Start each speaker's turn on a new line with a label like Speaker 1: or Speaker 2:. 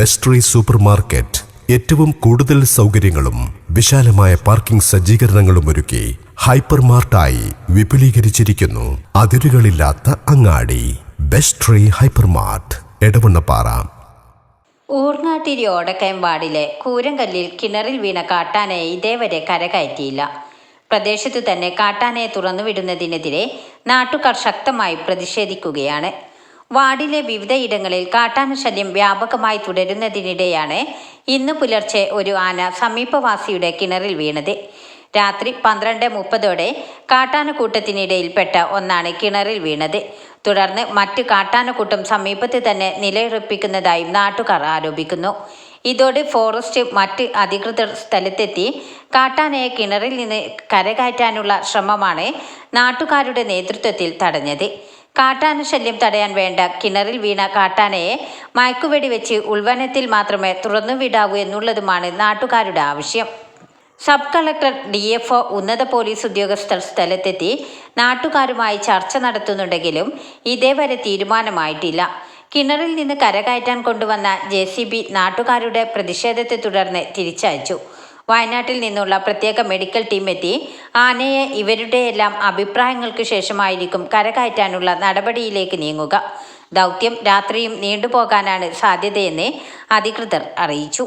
Speaker 1: Best re super market ഏറ്റവും കൂടുതൽ സൗകര്യങ്ങളും വിശാലമായ പാർക്കിംഗ് സജ്ജീകരണങ്ങളും ഒരുക്കി ഹൈപ്പർ മാർട്ടായി വിപുലീകരിച്ചിരിക്കുന്നു. അതിരുകളില്ലാത്ത അങ്ങാടി. ബെസ്ട്രി ട്രീ ഹൈപ്പർ മാർട്ട് എടവണ്ണപ്പാറ.
Speaker 2: ഊർനാട്ടിരി ഓടക്കയം വാർഡിലെ കൂരങ്കല്ലിൽ കിണറിൽ വീണ കാട്ടാനയെ ഇതേവരെ കരകയറ്റിയില്ല പ്രദേശത്തു തന്നെ കാട്ടാനയെ തുറന്നുവിടുന്നതിനെതിരെ നാട്ടുകാർ ശക്തമായി പ്രതിഷേധിക്കുകയാണ്. വാർഡിലെ വിവിധയിടങ്ങളിൽ കാട്ടാന ശല്യം വ്യാപകമായി തുടരുന്നതിനിടെയാണ് ഇന്ന് പുലർച്ചെ ഒരു ആന സമീപവാസിയുടെ കിണറിൽ വീണത്. രാത്രി പന്ത്രണ്ട് മുപ്പതോടെ കാട്ടാനക്കൂട്ടത്തിനിടയിൽപ്പെട്ട ഒന്നാണ് കിണറിൽ വീണത്. തുടർന്ന് മറ്റ് കാട്ടാനക്കൂട്ടം സമീപത്ത് തന്നെ നിലയുറപ്പിക്കുന്നതായും നാട്ടുകാർ ആരോപിക്കുന്നു. ഇതോടെ ഫോറസ്റ്റ് മറ്റ് അധികൃതർ സ്ഥലത്തെത്തി കാട്ടാനയെ കിണറിൽ നിന്ന് കരകയറ്റാനുള്ള ശ്രമമാണ് നാട്ടുകാരുടെ നേതൃത്വത്തിൽ തടഞ്ഞത്. കാട്ടാന ശല്യം തടയാൻ വേണ്ട. കിണറിൽ വീണ കാട്ടാനയെ മയക്കുവെടി വെച്ച് ഉൾവനത്തിൽ മാത്രമേ തുറന്നു വിടാവൂ എന്നുള്ളതുമാണ് നാട്ടുകാരുടെ ആവശ്യം. Sub collector D F O ഉന്നത പോലീസ് ഉദ്യോഗസ്ഥർ സ്ഥലത്തെത്തി നാട്ടുകാരുമായി ചർച്ച നടത്തുന്നുണ്ടെങ്കിലും ഇതേവരെ തീരുമാനമായിട്ടില്ല. കിണറിൽ നിന്ന് കരകയറ്റാൻ കൊണ്ടുവന്ന ജെ നാട്ടുകാരുടെ പ്രതിഷേധത്തെ തുടർന്ന് തിരിച്ചയച്ചു. വയനാട്ടിൽ നിന്നുള്ള പ്രത്യേക മെഡിക്കൽ ടീം എത്തി. ആനയെ ഇവരുടെയെല്ലാം അഭിപ്രായങ്ങൾക്ക് ശേഷമായിരിക്കും കരകയറ്റാനുള്ള നടപടിയിലേക്ക് നീങ്ങുക. ദൗത്യം രാത്രിയും നീണ്ടുപോകാനാണ് സാധ്യതയെന്ന് അധികൃതർ അറിയിച്ചു.